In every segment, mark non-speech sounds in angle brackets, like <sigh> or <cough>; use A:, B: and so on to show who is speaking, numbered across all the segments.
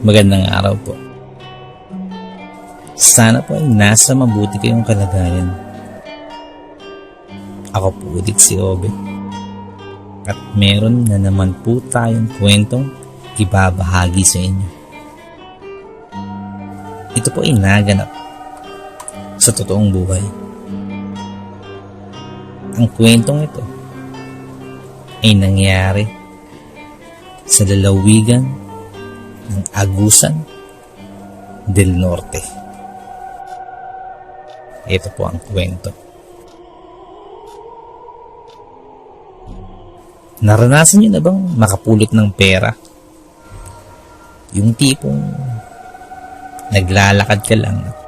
A: Magandang araw po. Sana po ay nasa mabuti kayong kalagayan. Ako po ulit si Obe. At meron na naman po tayong kwentong ibabahagi sa inyo. Ito po ay naganap sa totoong buhay. Ang kwentong ito ay nangyari sa lalawigan ng Agusan del Norte. Ito po ang kwento. Naranasan niyo na bang makapulot ng pera? Yung tipong naglalakad ka lang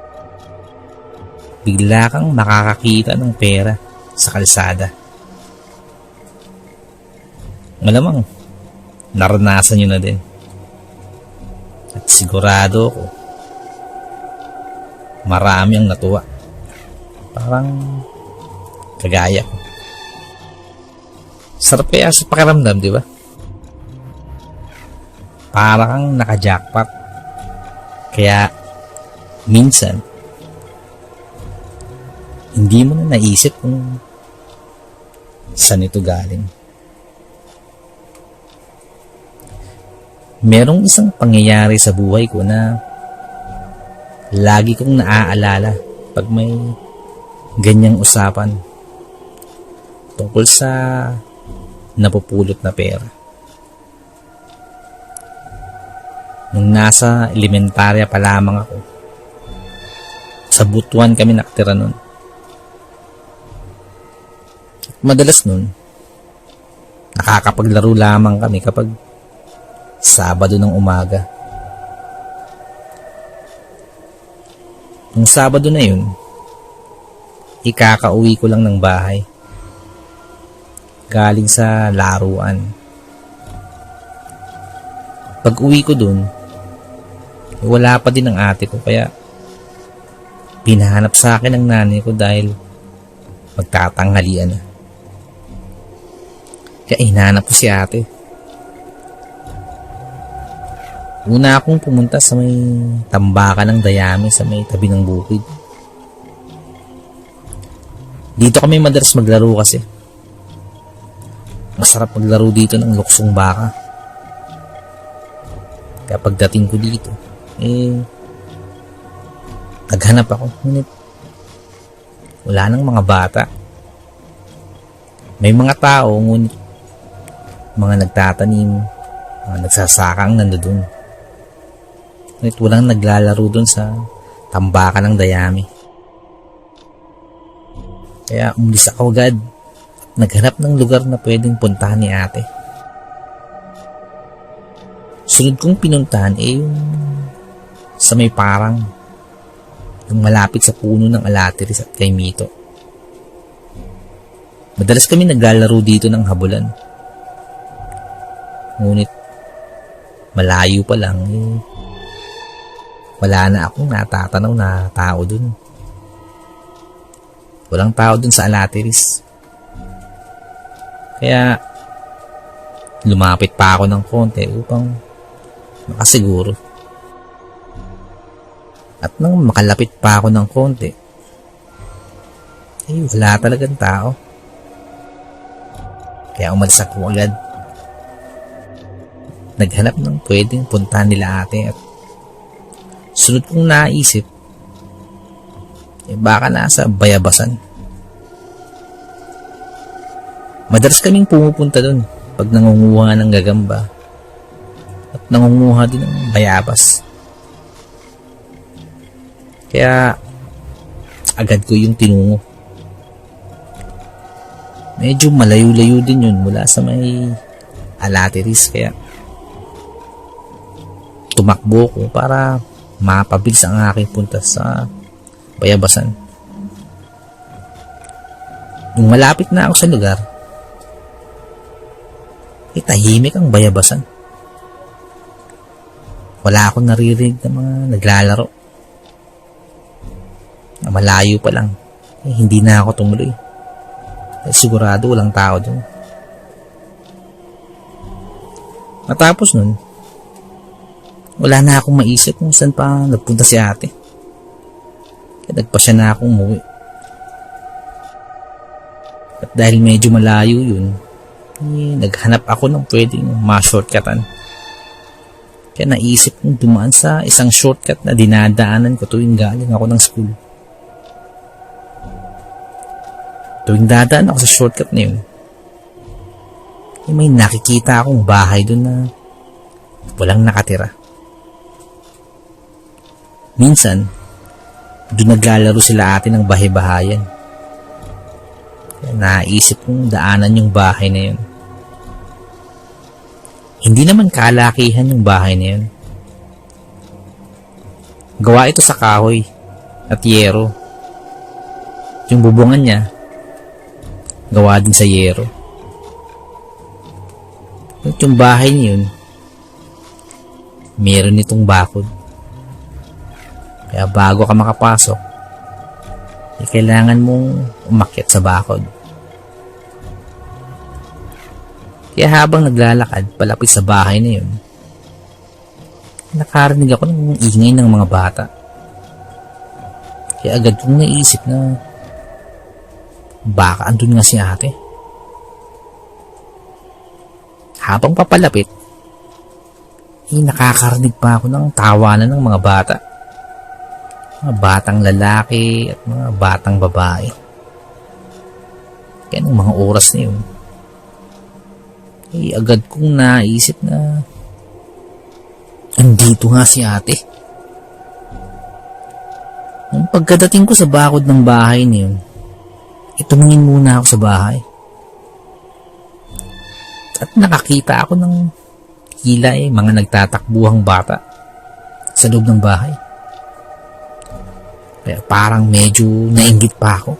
A: bigla kang makakakita ng pera sa kalsada. Malamang, naranasan nyo na din. At sigurado ako, marami ang natuwa. Parang kagaya ko. Sarap kaya sa pakiramdam, di ba? Para kang naka-jackpot. Kaya, minsan, hindi mo na naisip kung saan ito galing. Merong isang pangyayari sa buhay ko na lagi kong naaalala pag may ganyang usapan tungkol sa napupulot na pera. Nung nasa elementarya pa lamang ako, sa butuan kami nakatira nun. Madalas nun, nakakapaglaro lamang kami kapag Sabado ng umaga. Nung Sabado na yun, ikakauwi ko lang ng bahay. Galing sa laruan. Pag uwi ko dun, wala pa din ang ate ko kaya pinahanap sa akin ng nanay ko dahil magtatanghalian na. Kaya hinanap ko si ate. Una akong pumunta sa may tambakan ng dayami sa may tabi ng bukid. Dito kami madalas maglaro kasi. Masarap maglaro dito ng luksong baka. Kaya pagdating ko dito, eh, naghanap ako. Ngunit, wala nang mga bata. May mga tao, ngunit, mga nagtatanim, mga nagsasaka ang nandoon. Ngunit walang naglalaro dun sa tambakan ng dayami. Kaya umalis ako agad. Naghanap ng lugar na pwedeng puntahan ni ate. Sunod kong pinuntahan eh yung sa may parang yung malapit sa puno ng alatiris at kay Mito. Madalas kami naglalaro dito ng habulan. Ngunit malayo pa lang eh, wala na akong natatanaw na tao dun. Walang tao dun sa Alateris. Kaya, lumapit pa ako ng konti upang makasiguro. At nang makalapit pa ako ng konti, eh wala talagang tao. Kaya umalis ako agad. Naghanap ng pwedeng puntahan nila ate at Sunod kong naisip, eh baka nasa bayabasan. Madalas kaming pumupunta doon pag nangunguha ng gagamba at nangunguha din ng bayabas. Kaya agad ko yung tinungo. Medyo malayo-layo din yun mula sa may alateris kaya tumakbo ko para mapabilis ang aking punta sa bayabasan. Nung malapit na ako sa lugar, eh tahimik ang bayabasan. Wala akong naririnig ng mga naglalaro. Na malayo pa lang, eh, hindi na ako tumuloy. Eh, sigurado walang tao doon. Matapos nun, wala na akong maisip kung saan pa nagpunta si ate. Kaya nagpasya na akong umuwi. At dahil medyo malayo yun, eh, naghanap ako ng pwedeng ma-shortcutan. Kaya naisip kong dumaan sa isang shortcut na dinadaanan ko tuwing galing ako ng school. Tuwing dadaan ako sa shortcut na yun, eh, may nakikita akong bahay doon na walang nakatira. Minsan, doon naglalaro sila ate ng bahay-bahayan. Naisip kong daanan yung bahay na yun. Hindi naman kalakihan yung bahay na yun. Gawa ito sa kahoy at yero. Yung bubungan niya, gawa din sa yero. At yung bahay niya yun, meron itong bakod. Kaya bago ka makapasok, eh, kailangan mong umakyat sa bakod. Kaya habang naglalakad palapit sa bahay na yun, nakarinig ako ng ingay ng mga bata. Kaya agad kong naisip na baka andun nga si ate. Habang papalapit, eh, nakakarinig pa ako ng tawanan ng mga bata. Mga batang lalaki at mga batang babae. Kaya nung mga oras na yun, eh, agad kong naisip na andito nga si ate. Nung pagkadating ko sa bakod ng bahay na yun, itumingin muna ako sa bahay. At nakakita ako ng kilay mga nagtatakbuhang bata sa loob ng bahay. Kaya parang medyo nainggit pa ako.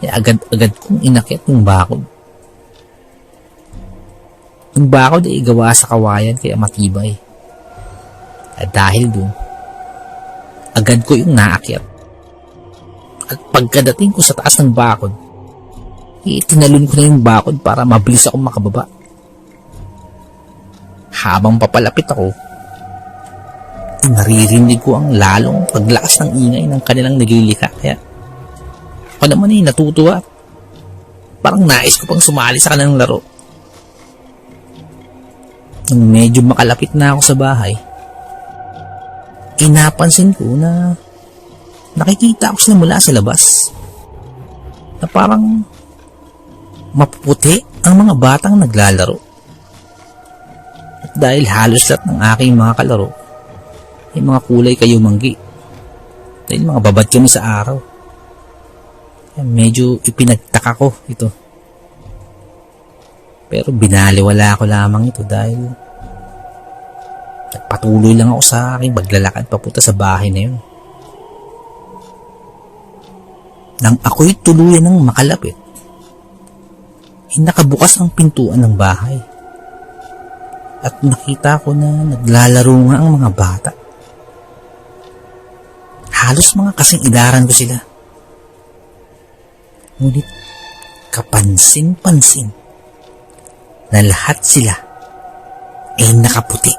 A: Kaya agad-agad kong inakit yung bakod. Yung bakod ay gawa sa kawayan kaya matibay. At dahil doon, agad ko yung naakyat. At pagkadating ko sa taas ng bakod, itinalon ko na yung bakod para mabilis ako makababa. Habang papalapit ako, naririnig ko ang lalong paglakas ng ingay ng kanilang naglilika. Kaya ako naman eh, natutuwa. Parang nais ko pang sumali sa kanilang laro. Nung medyo makalapit na ako sa bahay, inapansin ko na nakikita ako sila mula sa labas. Na parang mapuputi ang mga batang naglalaro. At dahil halos lahat ng aking mga kalaro ay mga kulay kayo manggi. Dahil mga babad kami sa araw. Medyo ipinagtaka ko ito. Pero binaliwala ko lamang ito dahil nagpatuloy lang ako sa aking maglalakad papunta sa bahay na yun. Nang ako'y tuluyan ng makalapit, nakabukas ang pintuan ng bahay. At nakita ko na naglalaro nga ang mga bata. Halos mga kasing idaran ko sila. Ngunit kapansin-pansin na lahat sila ay nakaputi.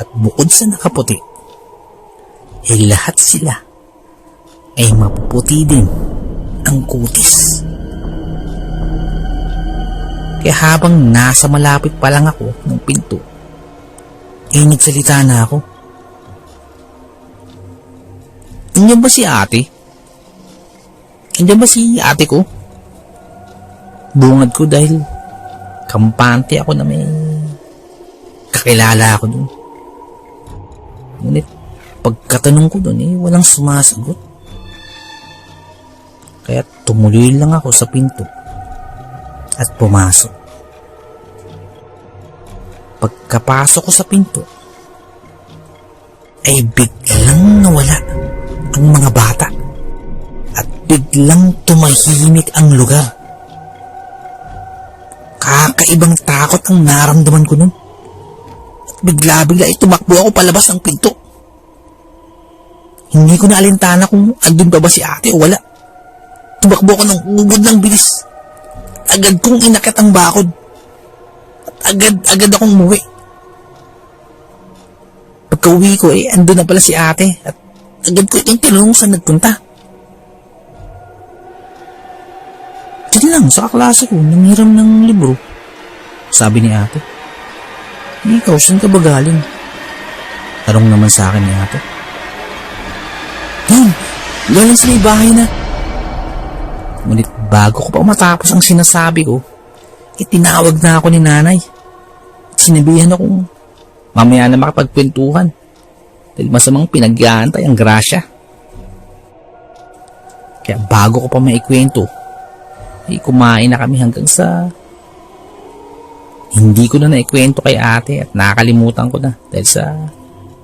A: At bukod sa nakaputi, ay lahat sila ay mapuputi din ang kutis. Kaya habang nasa malapit pa lang ako ng pinto, ay nagsalita na ako. Nandiyan ba si ate? Nandiyan ba si ate ko? Bungad ko dahil kampante ako na may kakilala ako dun. Ngunit pagkatanong ko dun eh, walang sumasagot. Kaya tumuloy lang ako sa pinto at pumasok. Pagkapasok ko sa pinto, ay biglang nawala ang mga bata at biglang tumahimik ang lugar. Kakaibang takot ang naramdaman ko nun. Bigla-bigla ay tumakbo ako palabas ng pinto. Hindi ko na alintana kung andun pa ba si ate o wala. Tumakbo ako ng ubod ng bilis. Agad kong inakit ang bakod. At agad-agad akong muwi. Pagka uwi ko, eh, ando na pala si ate. At agad ko tinanong saan nagpunta. Diyan lang, sa kaklase ko, nangiram ng libro. Sabi ni ate. Eh, ikaw, saan ka ba galing? Tarong naman sa akin ni ate. Yun, galing sa may bahay na. Ngunit bago ko pa matapos ang sinasabi ko, itinawag na ako ni nanay. Sinabihan akong mamaya na makapagkwentuhan. Masamang pinag-aantay ang grasya. Kaya bago ko pa maikwento, ay kumain na kami hanggang sa hindi ko na naikwento kay ate at nakakalimutan ko na dahil sa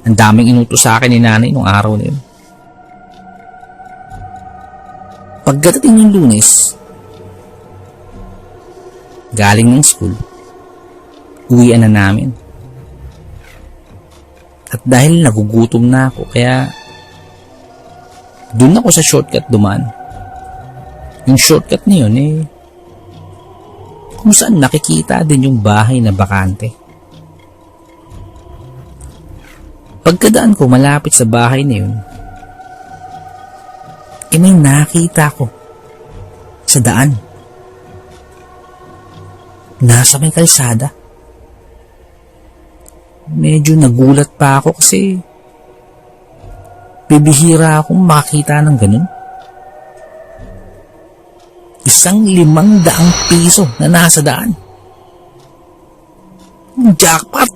A: ang daming inutos sa akin ni nanay nung araw na yun. Pagdating ng lunes, galing ng school, uwian na namin. At dahil nagugutom na ako, kaya doon ako sa shortcut dumaan. Yung shortcut na yun, eh, kung saan nakikita din yung bahay na bakante. Pagkadaan ko malapit sa bahay na yun, eh may nakita ko sa daan. Nasa may kalsada. Medyo nagulat pa ako kasi bibihira akong makita ng ganun. Isang limang daang piso na nasa daan. Jackpot!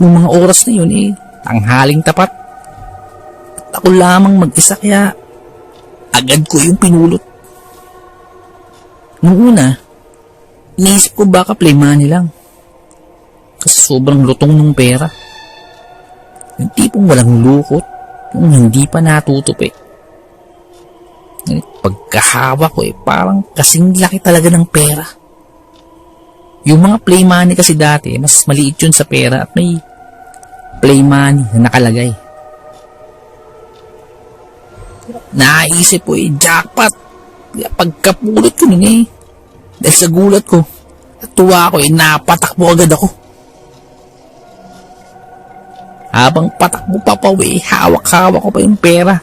A: Noong mga oras na yun eh, tanghaling tapat. At ako lamang mag-isa kaya agad ko yung pinulot. Noong una, iniisip ko baka play money lang. Sobrang lutong ng pera. Yung tipong walang lukot, yung hindi pa natutupi. Ngunit Pagkahawa ko eh, parang kasing laki talaga ng pera. Yung mga play money kasi dati, mas maliit yun sa pera at may play money na nakalagay. Naisip ko eh, jackpot. Pagkapulot ko nun eh. Dahil sa gulat ko, at tuwa ko eh, napatakbo agad ako. Habang patakbo pa pa eh, hawak-hawak ko pa yung pera.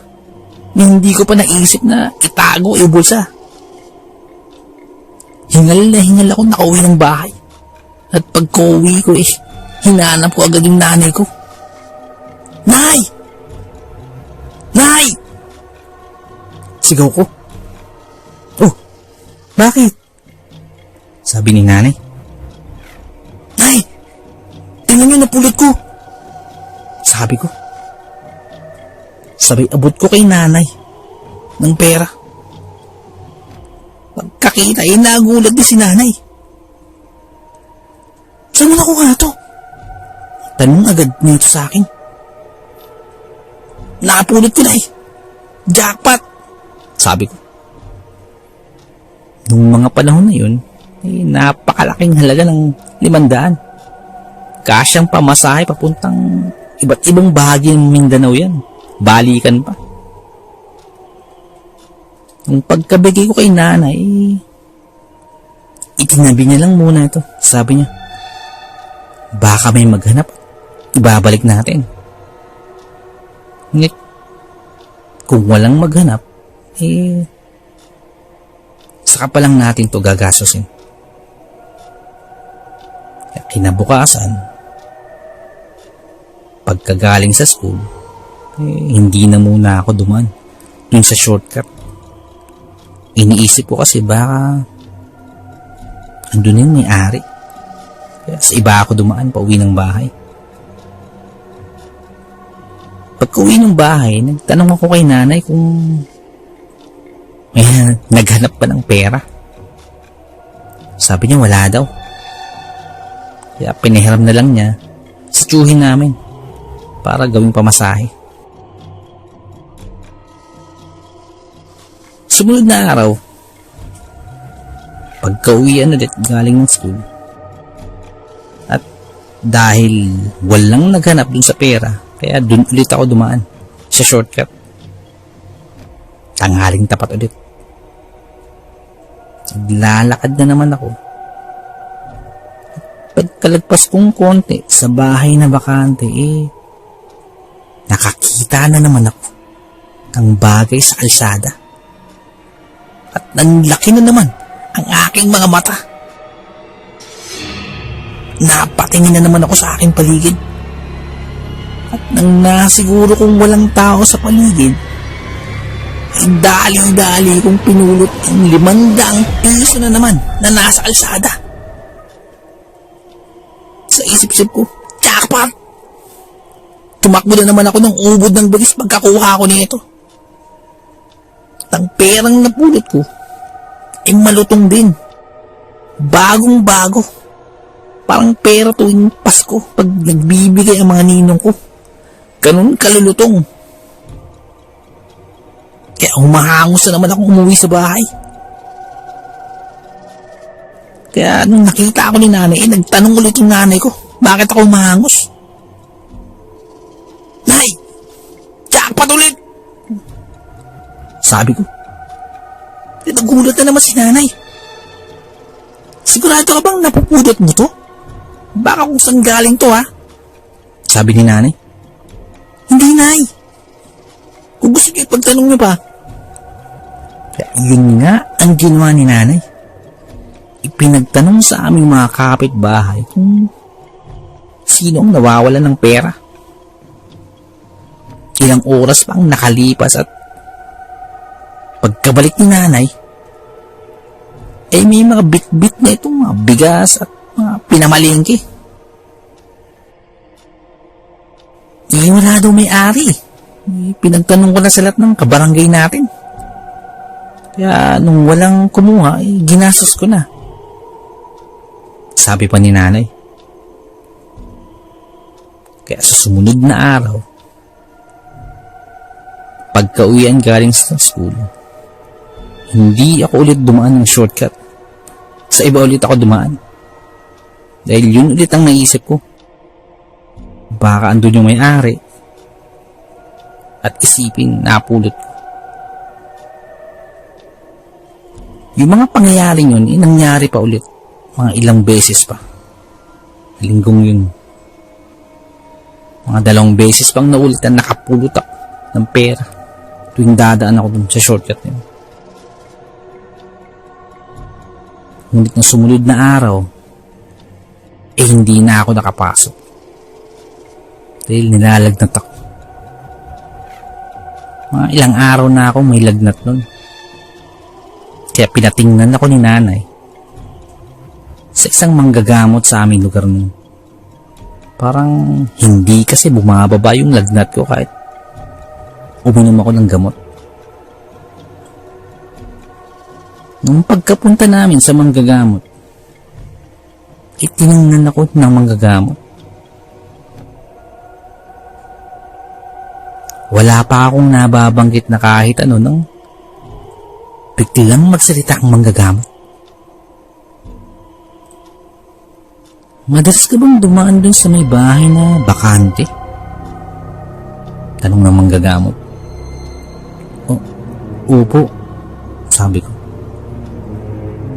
A: Na hindi ko pa naisip na itago o bulsa. Hingal na hingal ako nakauwi ng bahay. At pagka-uwi ko eh, hinanap ko agad yung nanay ko. Nay! Nay! Sigaw ko. Oh, bakit? Sabi ni nanay. Nay! Tingnan niyo napulot ko. Sabi ko. Sabay abot ko kay nanay ng pera. Pagkakita eh, nagulat si nanay. Saan mo nakuha to? Tanong agad nito sa akin. Nakapulot ko na eh. Jackpot! Sabi ko. Nung mga panahon na yun, eh, napakalaking halaga ng limandaan. Kasyang pamasahe papuntang iba't ibang bahagi ng Mindanao yan. Balikan pa. Nung pagkabigay ko kay nanay, itinabi niya lang muna ito. Sabi niya, baka may maghanap. Ibabalik natin. Ngunit, kung walang maghanap, eh, saka pa lang natin to gagastusin. Kinabukasan, pagkagaling sa school, eh, hindi na muna ako duman dun sa shortcut. Iniisip ko kasi baka andun yung may-ari. Kaya sa iba ako dumaan pa uwi ng bahay. Pagka uwi ng bahay, nagtanong ako kay nanay kung may <laughs> naghanap pa ng pera. Sabi niya wala daw. Kaya pinahiram na lang niya sa tsuhin namin para gawing pamasahe. Sumunod na araw, pagka-uwian ulit galing ng school, at dahil walang naghanap dun sa pera, kaya dun ulit ako dumaan sa shortcut. Tanghaling tapat ulit. Naglalakad na naman ako. pagkalagpas kong konti sa bahay na bakante, eh, nakakita na naman ako ng bagay sa kalsada. At nanlaki na naman ang aking mga mata. Napatingin na naman ako sa aking paligid. At nang nasiguro kong walang tao sa paligid, ay dali-dali kong pinulot ang limandang piso na naman na nasa kalsada. Sa isip-isip ko, jackpot! Tumakbo na naman ako ng ubod ng bilis pagkakuha ko nito. At ang perang napulot ko, ay malutong din. Bagong bago. Parang pera tuwing Pasko pag nagbibigay ang mga ninong ko. Ganun kalulutong. Kaya humahangos na naman akong umuwi sa bahay. Kaya nung nakita ako ni nanay, eh, nagtanong ulit yung nanay ko, bakit ako humahangos? Sabi ko. Eh, nagulat na naman si nanay. Sigurado ka bang napupudot mo to? Baka kung saan galing to ha? Sabi ni nanay. Hindi nay. Kung gusto niyo ipagtanong niyo pa. Yun nga ang ginawa ni nanay. Ipinagtanong sa aming mga kapitbahay kung sino ang nawawalan ng pera. Ilang oras pang nakalipas at pagkabalik ni nanay, eh may mga bit-bit na itong mga bigas at mga pinamalingki. Eh wala daw may ari. Eh, pinagtanong ko na sa lahat ng kabarangay natin. Kaya nung walang kumuha, eh, ginastos ko na. Sabi pa ni nanay. Kaya sa sumunod na araw, pagka-uwian galing sa school, hindi ako ulit dumaan ng shortcut. Sa iba ulit ako dumaan. Dahil yun ulit ang naisip ko. Baka andun yung may-ari. At isipin napulot ko. Yung mga pangyayaring yun, eh, nangyari pa ulit. Mga ilang beses pa. Linggong yun. Mga dalawang beses pang naulit na nakapulot ako ng pera tuwing dadaan ako dun sa shortcut na yun. Ngunit na sumunod na araw, eh hindi na ako nakapasok. Dahil nilalagnat ako. Mga ilang araw na ako may lagnat nun. Kaya pinatingnan ako ni nanay sa isang manggagamot sa aming lugar nun. Parang hindi kasi bumababa yung lagnat ko kahit uminom ako ng gamot. Nung pagkapunta namin sa manggagamot, itinangnan ako ng manggagamot. Wala pa akong nababanggit na kahit ano nang biglang magsalita ang manggagamot. Madalas ka bang dumaan dun sa may bahay na bakante? Tanong ng manggagamot. O, upo, sabi ko.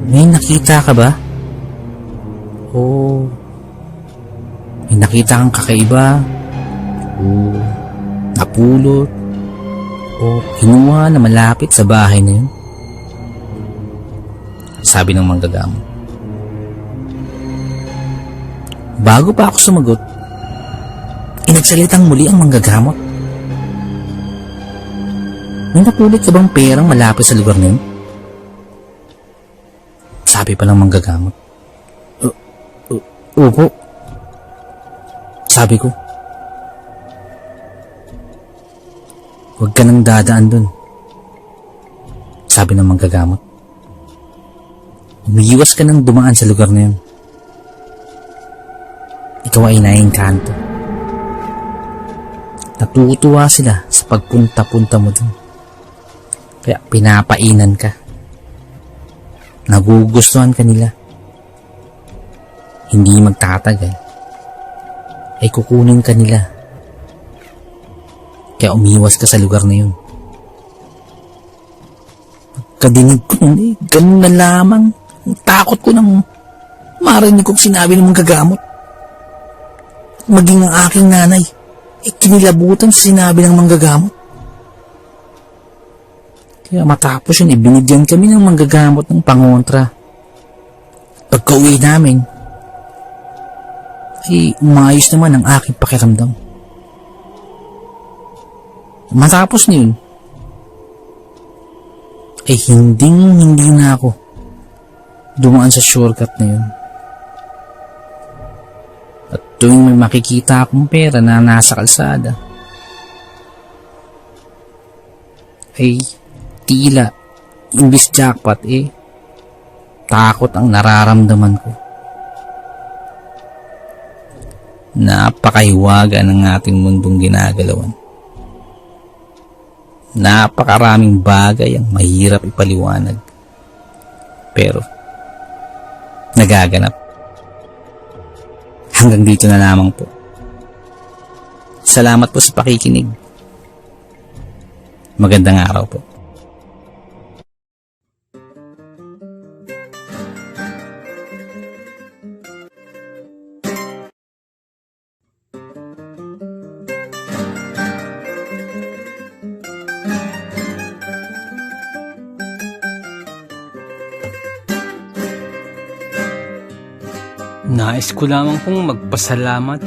A: May nakita ka ba? O may nakita kang kakaiba? O napulot? O kinuha na malapit sa bahay na yun? Sabi ng manggagamot. Bago pa ako sumagot, inagsalitang muli ang manggagamot. May napulot ka bang perang malapit sa lugar na yun? Sabi pa ng manggagamot. "U- u- Upo. Sabi ko. Huwag ka nang dadaan dun. Sabi ng manggagamot. Umiiwas ka nang dumaan sa lugar na yun. Ikaw ay naiengkanto. Natutuwa sila sa pagpunta-punta mo dun. Kaya pinapainan ka. Nagugustuhan ka nila. Hindi magtatagal. Ay kukunin ka nila. Kaya umiwas ka sa lugar na yun. Pagkadinig ko nun eh, ganun na lamang. Ang takot ko nang marinig kong sinabi ng mga gagamot. Maging ang aking nanay, eh kinilabutan sa sinabi ng manggagamot. Kaya matapos yun, ibinigyan kami ng manggagamot ng pangontra. Pagka uwi namin, ay umayos naman ang aking pakiramdam. Matapos na yun, ay hinding hindi na ako dumaan sa shortcut na yun. At tuwing may makikita akong pera na nasa kalsada, ay tila imbis jackpot eh takot ang nararamdaman ko. Napakahiwaga ng ating mundong ginagalawan. Napakaraming bagay ang mahirap ipaliwanag. Pero, nagaganap. Hanggang dito na lamang po. Salamat po sa pakikinig. Magandang araw po.
B: Nais ko lamang pong magpasalamat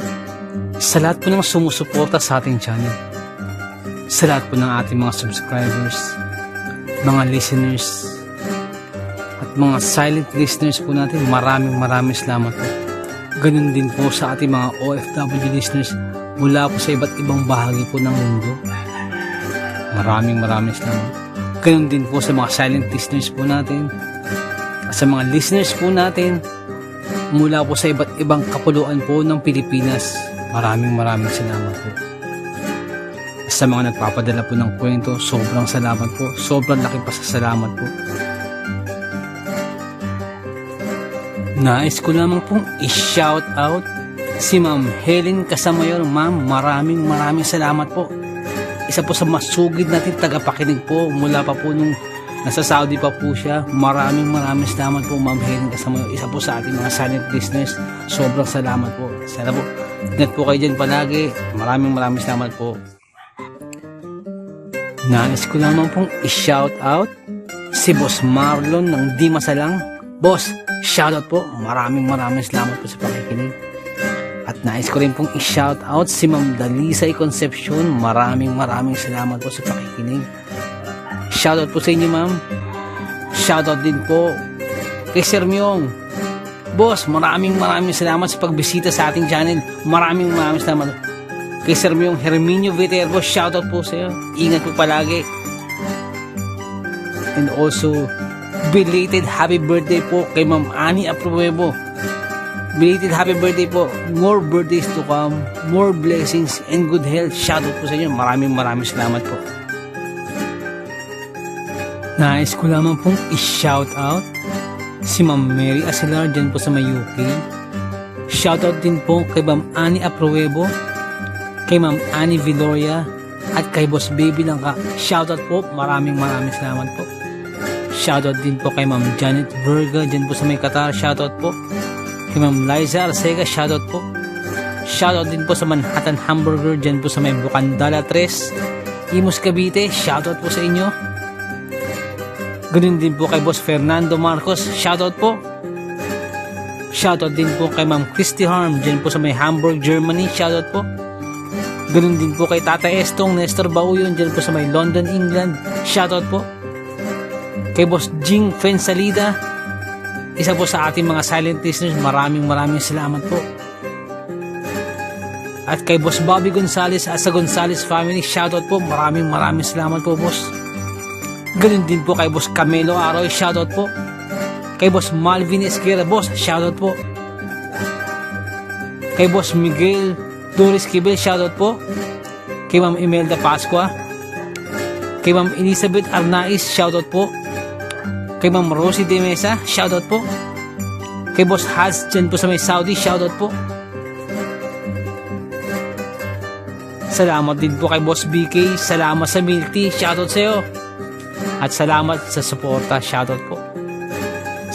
B: sa lahat po ng sumusuporta sa ating channel. Sa lahat po ng ating mga subscribers, mga listeners, at mga silent listeners po natin. Maraming maraming salamat po. Ganun din po sa ating mga OFW listeners mula po sa iba't ibang bahagi po ng mundo. Maraming maraming salamat. Ganun din po sa mga silent listeners po natin. At sa mga listeners po natin mula po sa iba't ibang kapuluan po ng Pilipinas. Maraming maraming salamat po. Sa mga nagpapadala po ng kwento, sobrang salamat po. Sobrang laki pasasalamat po. Nais ko lamang pong i-shout out si Ma'am Helen Casamayor. Ma'am, maraming maraming salamat po. Isa po sa masugid natin tagapakinig po mula pa po nung Nasa Saudi pa po siya. Maraming maraming salamat po Ma'am Helen kasama isa po sa ating mga silent listeners. Sobrang salamat po. Sana po, ingat po kayo dyan palagi. Maraming maraming salamat po. Nais ko lamang pong i-shout out si Boss Marlon ng Di Masalang. Boss, shout out po. Maraming maraming salamat po sa pakikinig. At nais ko rin pong i-shout out si Ma'am Dalisay Concepcion. Maraming maraming salamat po sa pakikinig. Shoutout po sa inyo, ma'am. Shoutout din po kay Sir Myong. Boss, maraming maraming salamat sa pagbisita sa ating channel. Maraming maraming salamat. Kay Sir Myong Herminio Viterbo, shoutout po sa iyo. Ingat po palagi. And also, belated happy birthday po kay Ma'am Ani Apruebo. Belated happy birthday po. More birthdays to come. More blessings and good health. Shoutout po sa inyo. Maraming maraming salamat po. Nais ko lamang pong i-shout out si Ma'am Mary Asilar dyan po sa may UK. Shoutout din po kay Ma'am Annie Apruebo, kay Ma'am Annie Viloria, at kay Boss Baby Langka. Shoutout po, maraming maraming salamat po. Shoutout din po kay Ma'am Janet Verga dyan po sa may Qatar. Shoutout po. Kay Ma'am Liza Arcega, shoutout po. Shoutout din po sa Manhattan Hamburger dyan po sa may Bukandala 3. Imus Cavite, shoutout po sa inyo. Ganun din po kay Boss Fernando Marcos. Shoutout po. Shoutout din po kay Ma'am Christy Harm dyan po sa may Hamburg, Germany. Shoutout po. Ganun din po kay Tata Estong Nestor Bauyon dyan po sa may London, England. Shoutout po. Kay Boss Jing Fensalida. Isa po sa ating mga silent listeners. Maraming maraming salamat po. At kay Boss Bobby Gonzales at sa Gonzales family. Shoutout po. Maraming maraming salamat po, Boss. Ganun din po kay Boss Camelo Aroy, shoutout po. Kay Boss Malvin Esquera, Boss, shoutout po. Kay Boss Miguel Doris Kibel, shoutout po. Kay Ma'am Imelda Pascua. Kay Ma'am Elizabeth Arnaiz, shoutout po. Kay Ma'am Rosie De Mesa, shoutout po. Kay Boss Haz dyan po sa may Saudi, shoutout po. Salamat din po kay Boss BK. Salamat sa milk tea. Shoutout sa iyo. At salamat sa suporta. Shoutout po.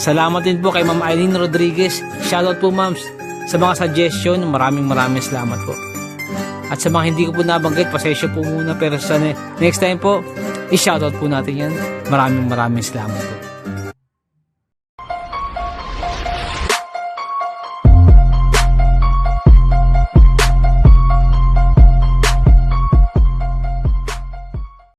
B: Salamat din po kay Ma'am Eileen Rodriguez. Shoutout po ma'ams sa mga suggestion. Maraming maraming salamat po. At sa mga hindi ko po nabanggit, pasensya po muna pero sa ne- next time po, i-shoutout po natin yan. Maraming maraming salamat po.